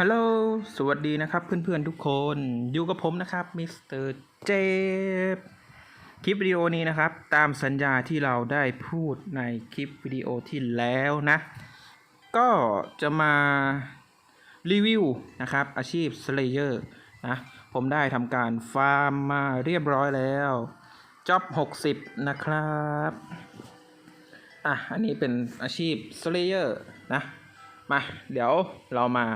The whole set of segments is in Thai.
ฮัลโหล สวัสดีนะครับเพื่อนๆทุกคน อยู่กับผมนะครับมิสเตอร์เจฟคลิปวิดีโอนี้นะครับ ตามสัญญาที่เราได้พูดในคลิปวิดีโอที่แล้วนะ ก็จะมารีวิวนะครับ อาชีพ Slayer นะ ผมได้ทำการฟาร์มมาเรียบร้อยแล้วจ็อบ60 นะครับ อะ อันนี้เป็นอาชีพ Slayer นะ มา เดี๋ยวเรามา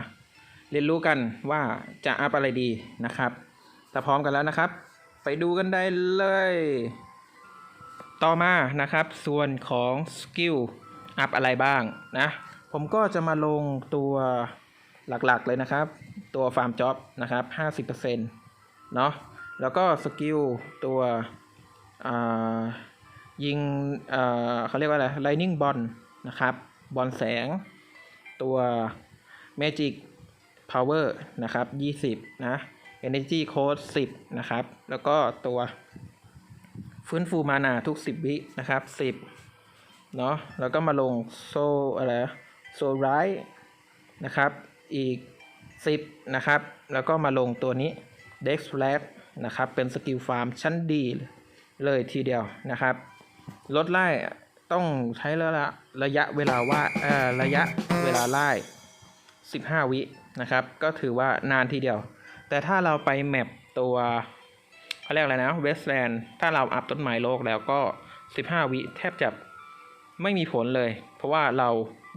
เรียนรู้กันว่าจะอัพอะไรดีนะครับถ้าพร้อมกันแล้วนะครับ ไปดูกันได้เลย ต่อมานะครับ ส่วนของสกิลอัพอะไรบ้างนะ ผมก็จะมาลงตัวหลักๆเลยนะครับ ตัวฟาร์มจ็อบนะครับ 50%เนาะแล้วก็สกิลตัวอ่ายิงเอ่อเขาเรียกว่าอะไร Lightning Ball นะครับ บอลแสง ตัว Magic Power นะครับ 20 นะ Energy Code 10 นะครับ แล้วก็ตัว ฟื้นฟูมานาทุก 10 วินะครับ 10 เนาะแล้วก็มาลงโซอะไรโซไรนะครับ อีก 10 นะครับ แล้วก็มาลงตัวนี้ Dex Flat นะครับ เป็นสกิลฟาร์มชั้นดีเลยทีเดียวนะครับ ลดไล่ต้องใช้ระยะระยะเวลาว่าเอ่อระยะเวลาไล่ 15 วินะครับ ก็ถือว่านานทีเดียว แต่ถ้าเราไปแมปตัวเขาเรียกอะไรนะเวสแลนด์ถ้าเราอัพต้นไม้โลกแล้วก็ 15 วิแทบจะไม่มีผลเลย เพราะว่าเรา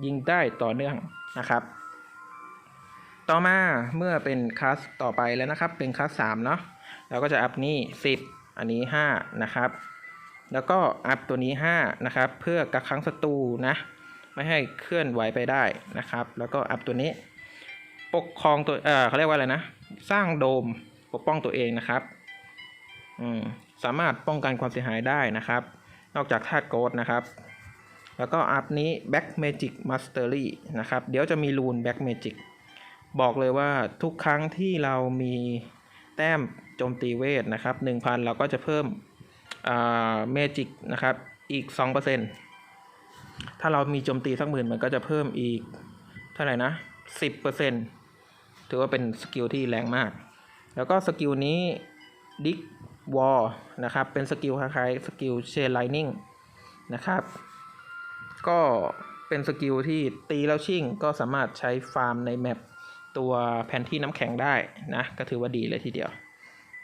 ยิงได้ต่อเนื่องนะครับ ต่อมาเมื่อเป็นคลาสต่อไปแล้วนะครับ เป็นคลาส3เนาะเราก็จะอัพนี่ 10 อันนี้ 5 นะครับ แล้วก็อัพตัวนี้ 5 นะครับ เพื่อกักขังศัตรูนะ ไม่ให้เคลื่อนไหวไปได้นะครับ แล้วก็อัพตัวนี้ ปกครองตัวเออเขาเรียกว่าอะไรนะ สร้างโดมปกป้องตัวเองนะครับอืมสามารถป้องกันความเสียหายได้นะครับ นอกจากธาตุโกดนะครับ แล้วก็อัพนี้ Back Magic Mastery นะครับ เดี๋ยวจะมีรูน Back Magic บอกเลยว่าทุกครั้งที่เรามีแต้มโจมตีเวทนะครับ 1,000 เราก็จะเพิ่มอ่า Magic นะครับ อีก 2% ถ้าเรามีโจมตีสักหมื่นมันก็จะเพิ่มอีก เท่าไหร่นะ10%ถือว่าเป็นสกิลที่แรงมาก แล้วก็สกิลนี้ดิกวอลนะครับ เป็นสกิลคล้ายๆสกิลเชนไลนิ่งนะครับ ก็เป็นสกิลที่ตีแล้วชิ่งก็สามารถใช้ฟาร์มในแมปตัวแผนที่น้ำแข็งได้นะ ก็ถือว่าดีเลยทีเดียว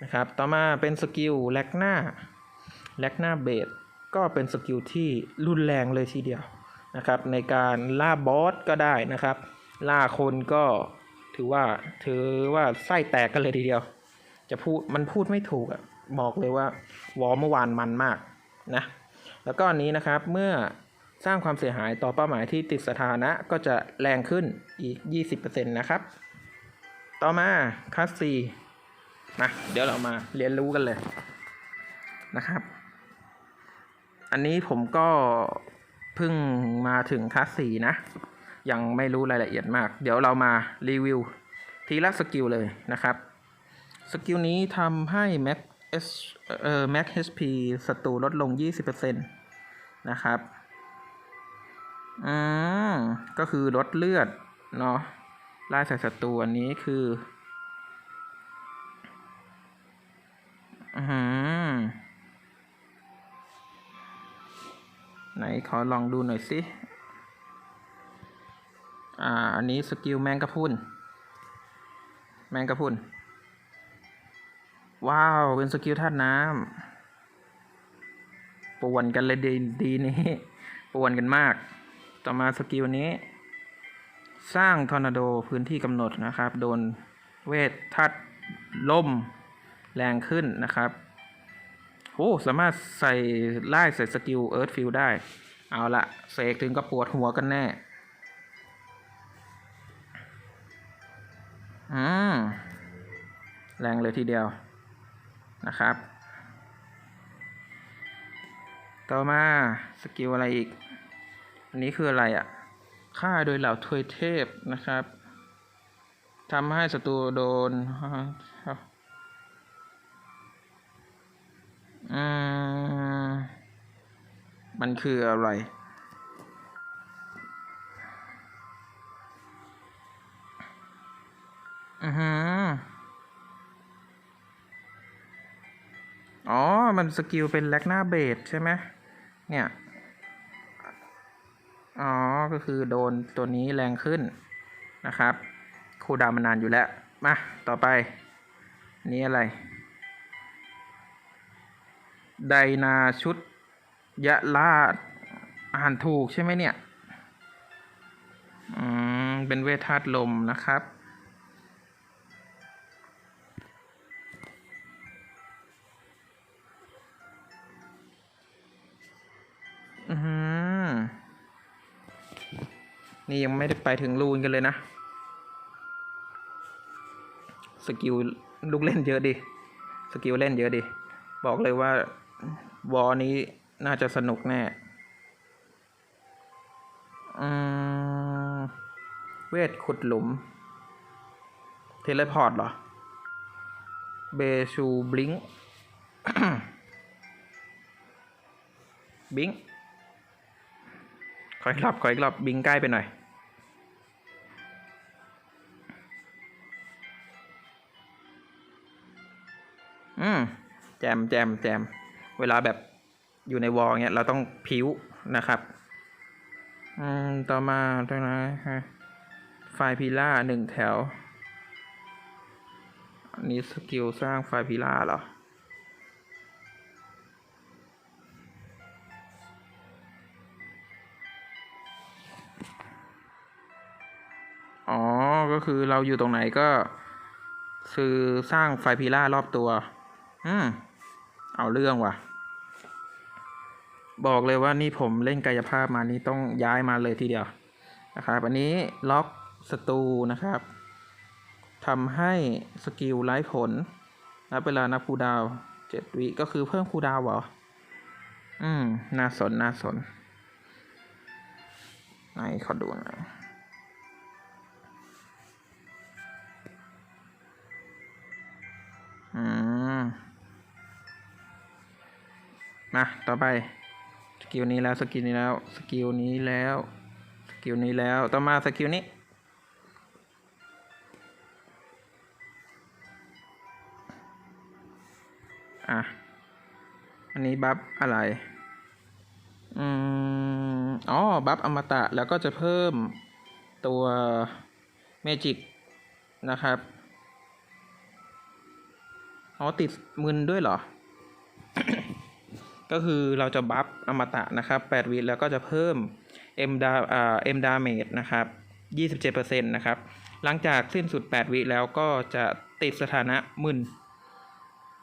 นะครับ ต่อมาเป็นสกิลแลกหน้าแลกหน้าเบส ก็เป็นสกิลที่รุนแรงเลยทีเดียวนะครับในการล่าบอสก็ได้นะครับ ล่าคนก็ถือว่าถือว่าไส้แตกกันเลยทีเดียว จะพูดมันพูดไม่ถูกอะบอกเลยว่าวอลเมื่อวานมันมากนะแล้วก็อันนี้นะครับเมื่อสร้างความเสียหายต่อเป้าหมายที่ติดสถานะก็จะแรงขึ้นอีก 20%นะครับ ต่อมาคัสซีนะเดี๋ยวเรามาเรียนรู้กันเลยนะครับ อันนี้ผมก็เพิ่งมาถึงคลาสสี่นะ ยังไม่รู้รายละเอียดมาก เดี๋ยวเรามารีวิวทีละสกิลเลยนะครับ สกิลนี้ทำให้ Max S เอ่อ Max HP ศัตรูลดลง 20%นะครับอืมก็คือลดเลือด เนาะไล่ใส่ศัตรูอันนี้คืออืม ไหนขอลองดูหน่อยสิอ่าอันนี้สกิลแมงกะพุนแมงกะพุนว้าว เป็นสกิลธาตุน้ำป่วนกันเลยดีดีนี้ป่วนกันมาก ต่อมาสกิลนี้ สร้างทอร์นาโดพื้นที่กำหนดนะครับ โดนเวทธาตุลมแรงขึ้นนะครับ โอ้ สามารถใส่ไล่ใส่สกิลเอิร์ธฟิลได้ เอาละเสกถึงก็ปวดหัวกันแน่ อืม แรงเลยทีเดียวนะครับ ต่อมาสกิลอะไรอีก อันนี้คืออะไรอะ่ะฆ่าโดยเหล่าทวยเทพนะครับทำให้ศัตรูโดน อืมมันคืออะไรออือหืออ๋อ มันสกิลเป็นแลกหน้าเบสใช่ไหมเนี่ย อ๋อ ก็คือโดนตัวนี้แรงขึ้นนะครับ คูลดาวน์มานานอยู่แล้ว มา ต่อไปอันนี้อะไร ไดนาชุดยะลาดอ่านถูกใช่ไหมเนี่ย อืม เป็นเวทธาตุลมนะครับ อือหือนี่ยังไม่ได้ไปถึงรูนกันเลยนะ สกิลลูกเล่นเยอะดิ สกิลเล่นเยอะดิ บอกเลยว่า วอนี้น่าจะสนุกแน่ อืม เวทขุดหลุม เทเลพอร์ตเหรอ เบชูบลิงบิงขออีกรอบขออีกรอบบิงใกล้ไปหน่อย อืม แจมแจมแจม เวลาแบบอยู่ในวอลเงี้ยเราต้องพิ้วนะครับอืมต่อมาตรงนั้นฮะไฟพิล่าหนึ่งแถว อันนี้สกิลสร้างไฟพิล่าเหรออ๋อ ก็คือเราอยู่ตรงไหนก็คือสร้างไฟพิล่ารอบตัว อืม เอาเรื่องว่ะ บอกเลยว่านี่ผมเล่นกายภาพมานี่ต้องย้ายมาเลยทีเดียวนะครับอันนี้ล็อกสตูนะครับทำให้สกิลไร้ผลนับเวลานับคูดาวเจ็ดวิก็คือเพิ่มคูดาวเหรอ อืม น่าสน น่าสน ไหนขอดูหน่อยอืม มา ต่อไป กิลนี้แล้วสกิลนี้แล้วสกิลนี้แล้วสกิลนี้แล้วต่อมาสกิลนี้อะอันนี้บัฟอะไรอืมอ๋อบัฟอมตะแล้วก็จะเพิ่มตัวเมจิกนะครับอ๋อติดมึนด้วยเหรอ ก็คือเราจะบัฟอมตะนะครับ8วิแล้วก็จะเพิ่ม M ดาอ่า M ดาเมจนะครับ27%นะครับ หลังจากสิ้นสุด 8 วิแล้วก็จะติดสถานะมึน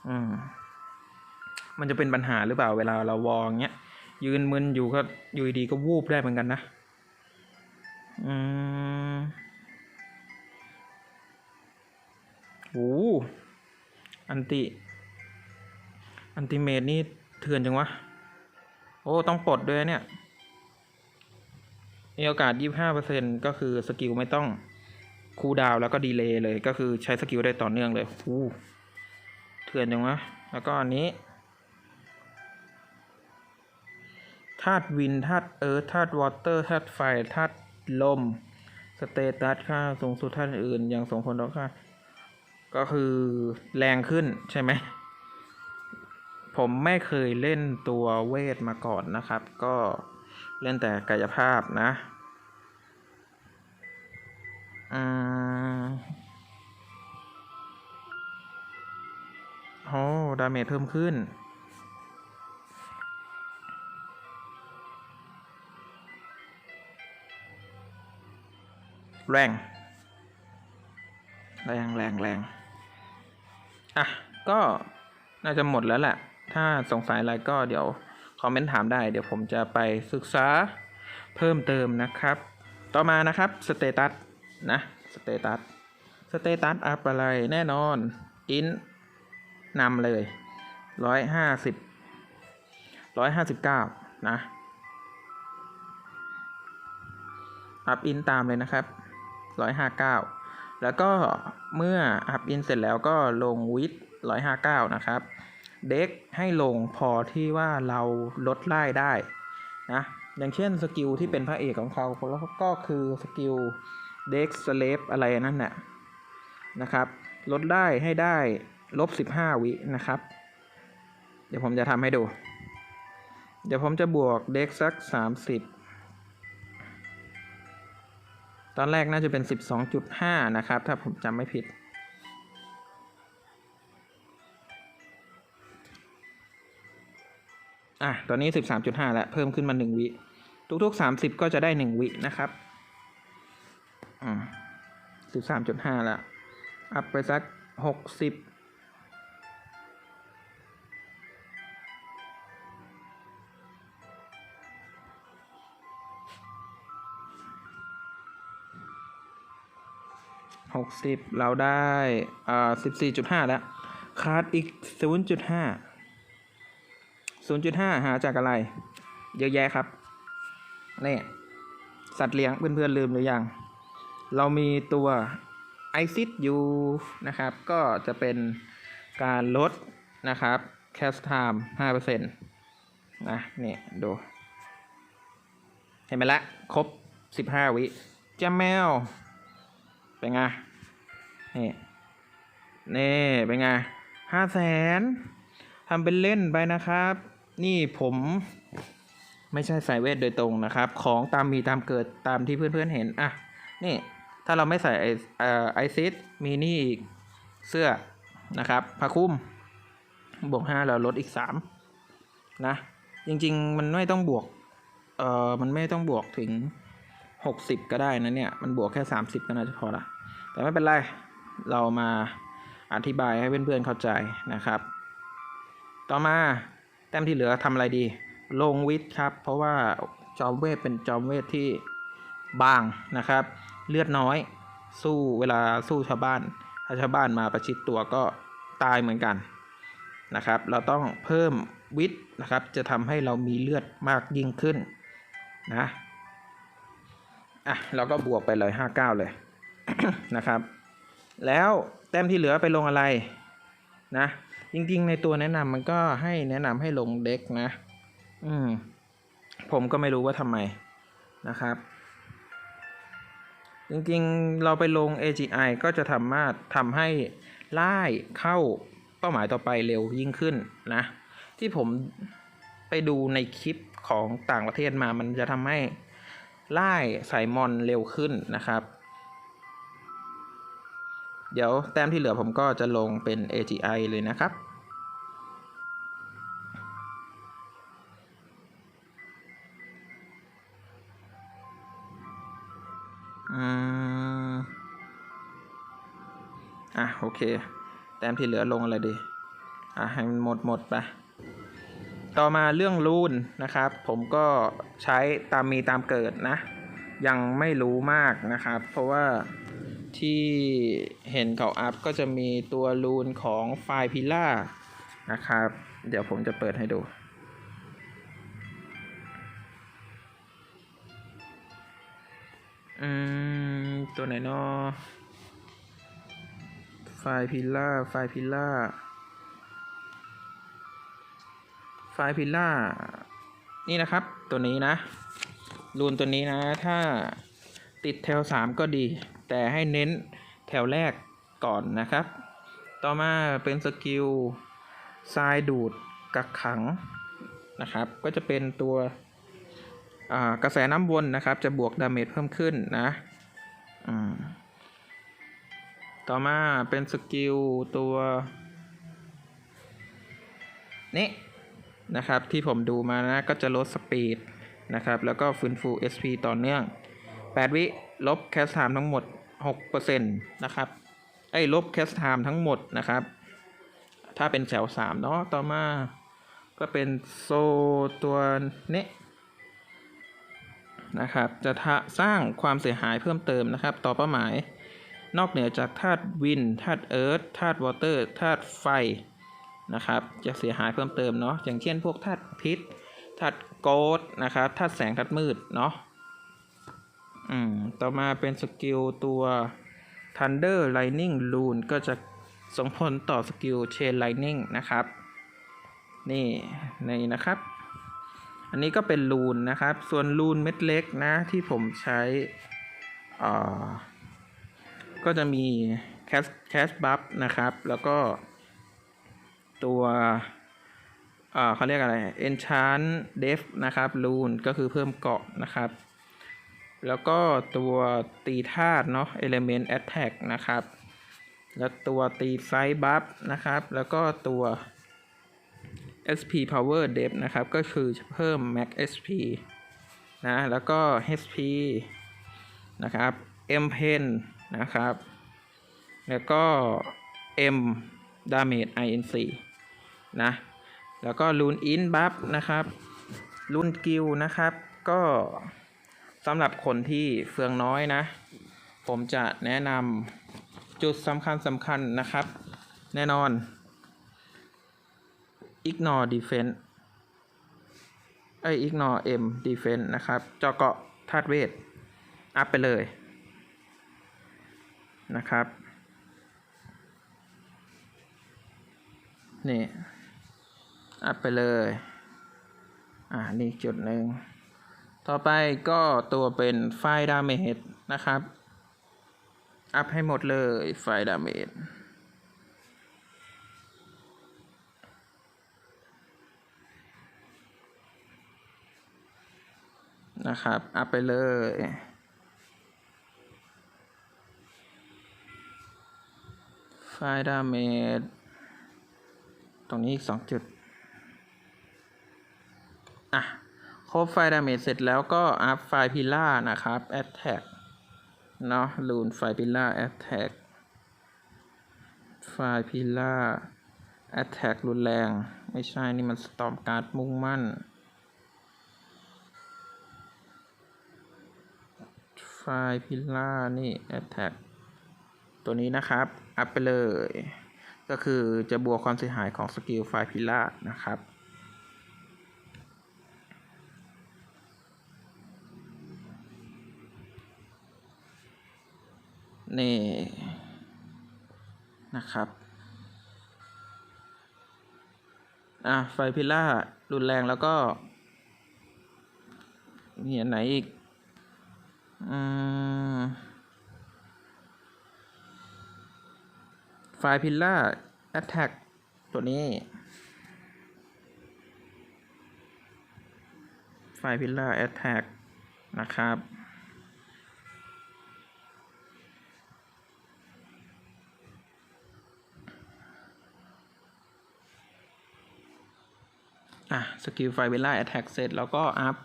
อืมมันจะเป็นปัญหาหรือเปล่าเวลาเราวองเงี้ย ยืนมึนอยู่ก็อยู่ดีก็วูบได้เหมือนกันนะ อืมโอ้อันติ อันติเมตนี่ ถื่อนจังวะ โอ้ ต้องปลดด้วยเนี่ยมีโอกาส 25%ก็คือสกิลไม่ต้องคูดาวแล้วก็ดีเลย์เลยก็คือใช้สกิลได้ต่อเนื่องเลยโอ้เถื่อนจังวะ แล้วก็อันนี้ธาตุวินธาตุเอิร์ธธาตุวอเตอร์ธาตุไฟธาตุลม สเตตัสค่าสูงสุดธาตุอื่น อย่างส่งผลต่อค่าก็คือแรงขึ้นใช่ไหม ผมไม่เคยเล่นตัวเวทมาก่อนนะครับ ก็เล่นแต่กายภาพนะอืมโอ้ดาเมจเพิ่มขึ้นแรง แรงแรงแรง อะ ก็น่าจะหมดแล้วแหละ ถ้าสงสัยอะไรก็เดี๋ยว คอมเมนต์ถามได้ เดี๋ยวผมจะไปศึกษาเพิ่มเติมนะครับ ต่อมานะครับสเตตัสนะสเตตัสสเตตัสอัพอะไรแน่นอนอินนำเลยร้อยห้าสิบร้อยห้าสิบเก้านะอัพอินตามเลยนะครับร้อยห้าเก้าแล้วก็เมื่ออัพอินเสร็จแล้วก็ลงวิดร้อยห้าเก้านะครับ เด็กให้ลงพอที่ว่าเราลดไล่ได้นะอย่างเช่นสกิลที่เป็นพระเอกของเขาแล้วก็คือสกิลเด็กสเลฟอะไรนั่นแหละนะครับลดได้ให้ได้ลบ 15 วินะครับ เดี๋ยวผมจะทำให้ดู เดี๋ยวผมจะบวกเด็กสัก 30 ตอนแรกน่าจะเป็น 12.5 นะครับ ถ้าผมจำไม่ผิด อะ ตอนนี้ 13.5 แล้ว เพิ่มขึ้นมา 1 วิ ทุกๆ 30 ก็จะได้ 1 วินะครับอืม13.5 แล้ว อัพไปสัก 60หกสิบเราได้อ่าสิบสี่จุดห้าแล้ว ขาดอีกศูนย์จุดห้า ศูนย์จุดห้าหาจากอะไร เยอะแยะครับนี่สัตว์เลี้ยงเพื่อนๆลืมหรือยัง เรามีตัวไอซิดอยู่นะครับ ก็จะเป็นการลดนะครับแคสไทม์ห้าเปอร์เซ็นต์นะนี่ดู เห็นไหมละครบสิบห้าวิแจมแมว เป็นไง นี่ นี่ เป็นไงห้าแสนทำเป็นเล่นไปนะครับ นี่ผมไม่ใช่สายเวทโดยตรงนะครับ ของตามมีตามเกิดตามที่เพื่อนๆเห็น อะ นี่ถ้าเราไม่ใส่ไอไอซิดมีนี่อีกเสื้อนะครับผ้าคลุ้มบวกห้าเราลดอีกสามนะ จริงๆ มันไม่ต้องบวก เอ่อ มันไม่ต้องบวกถึงหกสิบก็ได้นะเนี่ย มันบวกแค่สามสิบก็น่าจะพอละ แต่ไม่เป็นไร เรามาอธิบายให้เพื่อนๆเข้าใจนะครับ ต่อมา แต้มที่เหลือทำอะไรดี ลงวิทครับ เพราะว่าจอมเวทเป็นจอมเวทที่บางนะครับ เลือดน้อยสู้เวลาสู้ชาวบ้านถ้าชาวบ้านมาประชิดตัวก็ตายเหมือนกันนะครับ เราต้องเพิ่มวิทนะครับ จะทำให้เรามีเลือดมากยิ่งขึ้นนะอะเราก็บวกไปเลยห้าเก้าเลยนะครับ แล้วแต้มที่เหลือไปลงอะไรนะ จริงๆ ในตัวแนะนำมันก็ให้แนะนำให้ลงเด็กนะ อืม ผมก็ไม่รู้ว่าทำไมนะครับ จริงๆ เราไปลง AGI ก็จะทำมาทำให้ไล่เข้าเป้าหมายต่อไปเร็วยิ่งขึ้นนะ ที่ผมไปดูในคลิปของต่างประเทศมามันจะทำให้ไล่ใส่มอนเร็วขึ้นนะครับ เดี๋ยวแต้มที่เหลือผมก็จะลงเป็น AGI เลยนะครับ เค แต้มที่เหลือลงอะไรดี อะให้มันหมดหมดไป ต่อมาเรื่องรูนนะครับ ผมก็ใช้ตามมีตามเกิดนะ ยังไม่รู้มากนะครับ เพราะว่าที่เห็นเขาอัพก็จะมีตัวรูนของไฟล์พิล่านะครับ เดี๋ยวผมจะเปิดให้ดูอืม ตัวไหนเนาะ ไฟล์พิล่า ไฟล์พิล่า ไฟล์พิลล่า นี่นะครับ ตัวนี้นะ รูนตัวนี้นะ ถ้าติดแถว 3 ก็ดี แต่ให้เน้นแถวแรกก่อนนะครับ ต่อมาเป็นสกิลทรายดูดกักขังนะครับ ก็จะเป็นตัวกระแสน้ำวนนะครับ จะบวกดาเมจเพิ่มขึ้นนะ อืม ต่อมาเป็นสกิลตัวนี่นะครับที่ผมดูมานะก็จะลดสปีดนะครับแล้วก็ฟื้นฟู SP ต่อเนื่อง 8 วิลบแคสไทม์ทั้งหมด 6%นะครับไอ้ลบแคสไทม์ทั้งหมดนะครับ ถ้าเป็นแถว3เนาะต่อมาก็เป็นโซตัวนี้นะครับจะสร้างความเสียหายเพิ่มเติมนะครับ ต่อเป้าหมาย นอกเหนือจากธาตุวินธาตุเอิร์ธธาตุวอเตอร์ธาตุไฟนะครับ จะเสียหายเพิ่มเติมเนาะอย่างเช่นพวกธาตุพิษธาตุโกดนะครับธาตุแสงธาตุมืดเนาะอืมต่อมาเป็นสกิลตัว Thunder Lightning Rune ก็จะส่งผลต่อสกิล Chain Lightning นะครับ นี่นี่นะครับ อันนี้ก็เป็นรูนนะครับ ส่วนรูนเม็ดเล็กนะที่ผมใช้อ่า ก็จะมี Cash Cash Buff นะครับ แล้วก็ตัวเขาเรียกอะไร Enchant Def นะครับ Rune ก็คือเพิ่มเกาะนะครับ แล้วก็ตัวตีธาตุเนาะ Element Attack นะครับ แล้วตัวตีไซบัฟนะครับ แล้วก็ตัว SP Power d e p นะครับ ก็คือเพิ่ม Max SP นะ แล้วก็ HP นะครับ M Pen นะครับ แล้วก็ M Damage INC นะ แล้วก็ Rune In Buff นะครับ Rune Skill นะครับ ก็สำหรับคนที่เฟืองน้อยนะ ผมจะแนะนำจุดสำคัญสำคัญนะครับ แน่นอน ignore defense เอ้ย ignore m defense นะครับเจาะเกาะธาตุเวท อัพไปเลย นะครับนี่อัพไปเลยอ่านี่จุดหนึ่งต่อไปก็ตัวเป็นไฟล์ดาเมจนะครับ อัพให้หมดเลยไฟล์ดาเมจนะครับ อัพไปเลย ไฟดาเมจตรงนี้อีกสองจุด อะ ครบไฟดาเมจเสร็จแล้วก็อัพไฟพิล่านะครับแอตแทกเนาะลูนไฟพิล่าแอตแทกไฟพิล่าแอตแทกรุนแรง ไม่ใช่ นี่มันสตอมการ์ดมุ่งมั่นไฟพิล่านี่ Attack ตั ตัวนี้นะครับอัพไปเลย ก็คือจะบวกความเสียหายของสกิลไฟพิล่านะครับนี่นะครับอะไฟพิล่ารุนแรงแล้วก็มีอันไหนอีก อืม ไฟพิลล่าแอตแทกตัวนี้ ไฟพิลล่าแอตแทกนะครับ อะ สกิลไฟพิล่าแอตแทกเสร็จแล้วก็อัพ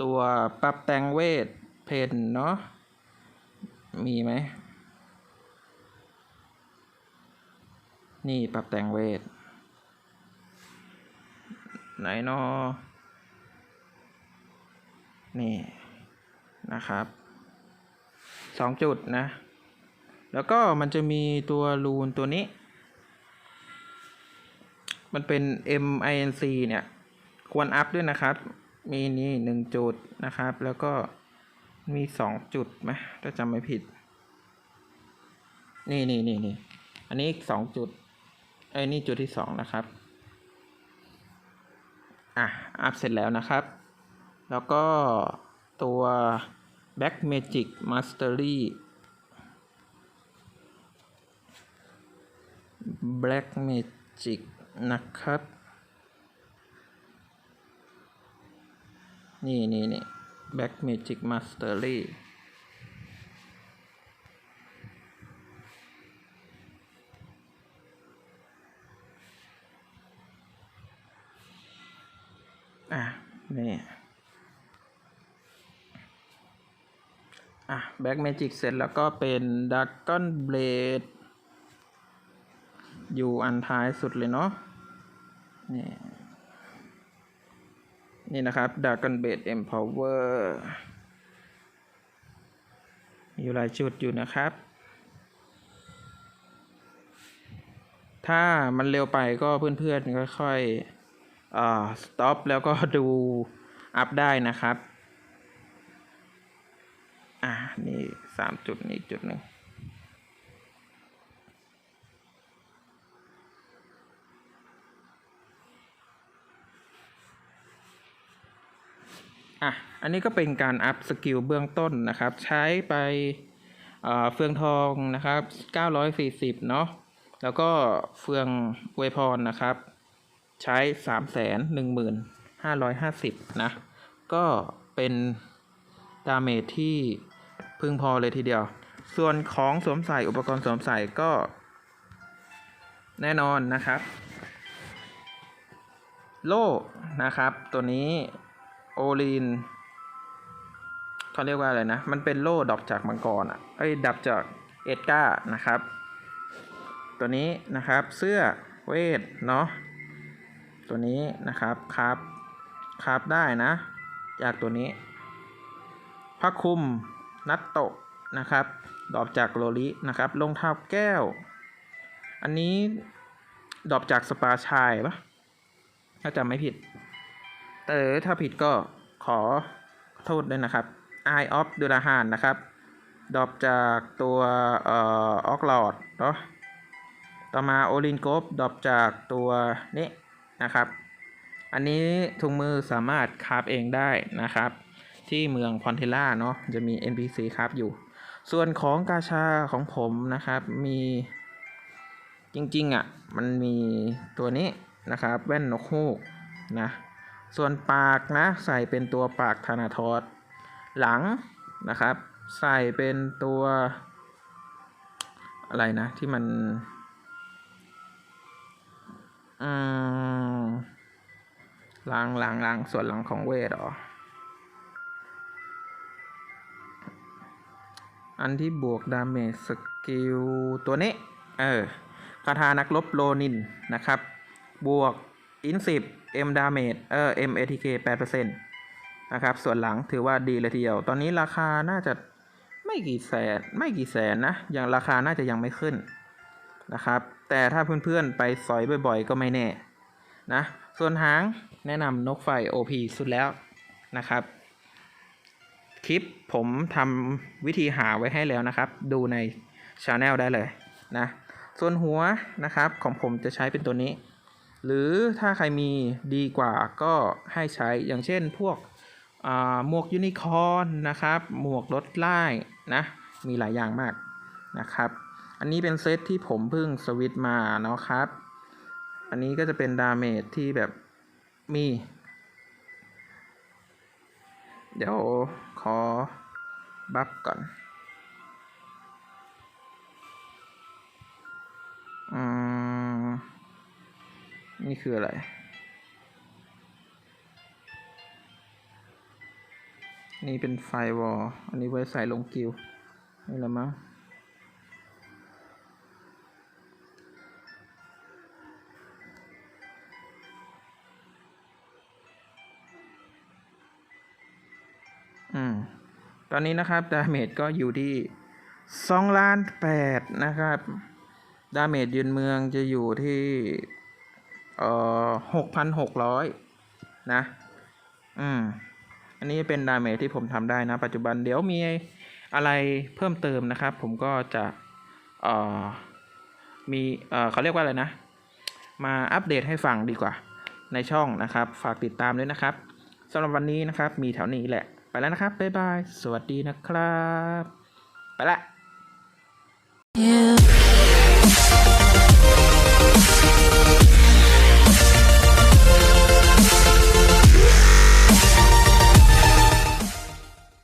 ตัวปรับแต่งเวทเพนเนาะมีไหม นี่ปรับแต่งเวท ไหนนอนี่นะครับสองจุดนะ แล้วก็มันจะมีตัวรูนตัวนี้ มันเป็น MINC เนี่ย ควรอัพด้วยนะครับ มีนี่หนึ่งจุดนะครับ แล้วก็มีสองจุดไหมถ้าจำไม่ผิด นี่นี่นี่นี่อันนี้อีกสองจุด ไอ้นี่จุดที่สองนะครับ อะ อัพเสร็จแล้วนะครับ แล้วก็ตัว Back Magic Mastery Black Magic นะครับ นี่นี่นี่ black Magic Mastery อะนี่อะ Back Magic เสร็จแล้วก็เป็น Dragon Blade อยู่อันท้ายสุดเลยเนาะนี่นี่นะครับ Dragon Blade Empower มีอยู่หลายชุดอยู่นะครับ ถ้ามันเร็วไปก็เพื่อนๆค่อยๆ อ่า stop แล้วก็ดูอัพได้นะครับ อ่า นี่สามจุดนี่จุดหนึ่งอะ อันนี้ก็เป็นการอัพสกิลเบื้องต้นนะครับ ใช้ไปเอ่อเฟืองทองนะครับ 940 เนาะ แล้วก็เฟืองอวยพรนะครับ ใช้311,550นะ ก็เป็นดาเมจที่พึงพอเลยทีเดียว ส่วนของสวมใส่อุปกรณ์สวมใส่ก็ แน่นอนนะครับ โล่นะครับ ตัวนี้โอลีนเขาเรียกว่าอะไรนะ มันเป็นโล่ดอกจากมังกรอะเอ้ดับจากเอ็ดก้านะครับ ตัวนี้นะครับเสื้อเวทเนาะ ตัวนี้นะครับครับครับได้นะ จากตัวนี้ผ้าคลุมนัตโตะนะครับดอกจากโลลินะครับรองเท้าแก้ว อันนี้ดอกจากสปาชายปะถ้าจำไม่ผิด แต่ถ้าผิดก็ขอโทษด้วยนะครับ Eye of d u r a h a n นะครับ ดอกจากตัวเอ่อออกลอดเนาะต่อมาโอลินโกฟดอกจากตัวนี้ นะครับ อันนี้ถุงมือสามารถคราฟเองได้นะครับ ที่เมืองพอนเทล่าเนาะจะมี NPC ครับอยู่ ส่วนของกาชาของผมนะครับมีจริงๆอะมันมีตัวนี้นะครับแว่นนกฮูกนะส่วนปากนะใส่เป็นตัวปากธนาทอสหลังนะครับ ใส่เป็นตัวอะไรนะที่มัน อืมหลังหลังหลังส่วนหลังของเวทหรอ อันที่บวกดาเมจสกิลตัวนี้ เออคาถานักรบโลนินนะครับ บวกอินสิบเอ็มดาเมจเออเอ็มเอทีเคแปดเปอร์เซ็นต์นะครับ ส่วนหลังถือว่าดีเลยทีเดียว ตอนนี้ราคาน่าจะไม่กี่แสน ไม่กี่แสนนะ อย่างราคาน่าจะยังไม่ขึ้นนะครับแต่ถ้าเพื่อนๆไปสอยบ่อย ๆ ก็ไม่แน่นะ ส่วนหางแนะนำนกไฟ OP สุดแล้วนะครับ คลิปผมทำวิธีหาไว้ให้แล้วนะครับ ดูในช anel ได้เลยนะ ส่วนหัวนะครับของผมจะใช้เป็นตัวนี้ หรือถ้าใครมีดีกว่าก็ให้ใช้อย่างเช่นพวกอ่าหมวกยูนิคอร์นนะครับ หมวกรถไล่นะ มีหลายอย่างมากนะครับ อันนี้เป็นเซตที่ผมเพิ่งสวิตมาเนาะครับ อันนี้ก็จะเป็นดาเมจที่แบบมี เดี๋ยวขอบัฟก่อนอืมนี่คืออะไร นี่เป็นไฟวอลอันนี้ไว้ใส่ลงกิวนี่แหละมั้ง อืมตอนนี้นะครับดาเมจก็อยู่ที่สองล้านแปดนะครับ ดาเมจยืนเมืองจะอยู่ที่เอ่อหกพันหกร้อยนะ อืม อันนี้เป็นดาเมจที่ผมทำได้นะ ปัจจุบันเดี๋ยวมีอะไรเพิ่มเติมนะครับ ผมก็จะเอ่อมีเอ่อเขาเรียกว่าอะไรนะ มาอัปเดตให้ฟังดีกว่าในช่องนะครับ ฝากติดตามด้วยนะครับสำหรับวันนี้นะครับ มีแถวนี้แหละ ไปแล้วนะครับบ๊ายบาย สวัสดีนะครับ ไปละ yeah.